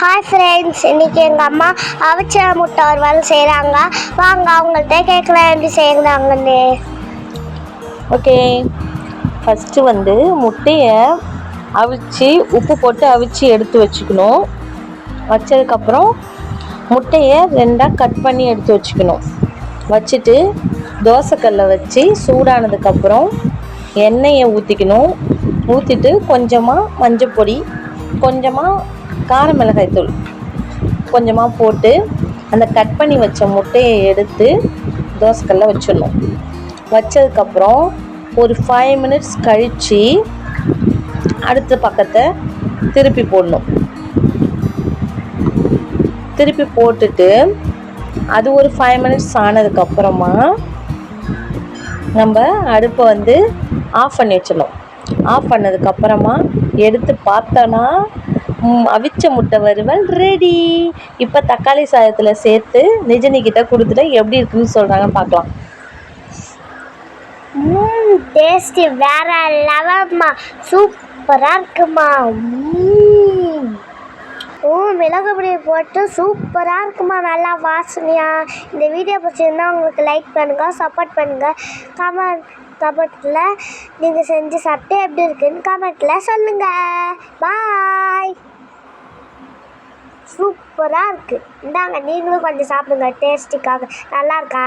Hi friends இன்றைக்கி எங்கள் அம்மா அவிச்ச முட்டை வேலை செய்கிறாங்க வாங்க அவங்கள்ட்ட கேட்கலாம் எப்படி செய்கிறாங்கன்னு ஓகே ஃபஸ்ட்டு வந்து முட்டையை அவிச்சு உப்பு போட்டு அவிச்சு எடுத்து வச்சுக்கணும். வச்சதுக்கப்புறம் முட்டையை ரெண்டாக கட் பண்ணி எடுத்து வச்சுக்கணும். வச்சுட்டு தோசைக்கல்லை வச்சு சூடானதுக்கப்புறம் எண்ணெயை ஊற்றிக்கணும் ஊற்றிட்டு கொஞ்சமாக மஞ்சள் பொடி கொஞ்சமாக கார மிளகாய்த்தூள் கொஞ்சமாக போட்டு அந்த கட் பண்ணி வச்ச முட்டையை எடுத்து தோசைக்கல்ல வச்சிடணும். வச்சதுக்கப்புறம் ஒரு ஃபைவ் மினிட்ஸ் கழித்து அடுத்த பக்கத்தை திருப்பி போடணும். திருப்பி போட்டுட்டு அது ஒரு ஃபைவ் மினிட்ஸ் ஆனதுக்கப்புறமா நம்ம அடுப்பை வந்து ஆஃப் பண்ணி வச்சிடணும். ஆஃப் பண்ணதுக்கப்புறமா எடுத்து பார்த்தோன்னா அவிச்ச முட்டை வறுவல் ரெடி இப்போ தக்காளி சாதத்தில் சேர்த்து நிஜனி கிட்ட கொடுத்துட்டு எப்படி இருக்குன்னு சொல்கிறாங்க பார்க்கலாம். டேஸ்டி வேற லெவல்மா சூப்பராக இருக்குமா? ஓ மிளகு பொடி போட்டு சூப்பராக இருக்குமா? நல்லா வாசனையா? இந்த வீடியோ பிடிச்சிருந்தா உங்களுக்கு லைக் பண்ணுங்கள் சப்போர்ட் பண்ணுங்கள் கமெண்ட் கமெண்ட்டில் நீங்கள் செஞ்சு சாப்பிட்டு எப்படி இருக்குன்னு கமெண்ட்டில் சொல்லுங்கள் பாய் சூப்பராக இருக்குது இந்தாங்க நீங்களும் கொஞ்சம் சாப்பிடுங்க டேஸ்டிக்காக நல்லாயிருக்கா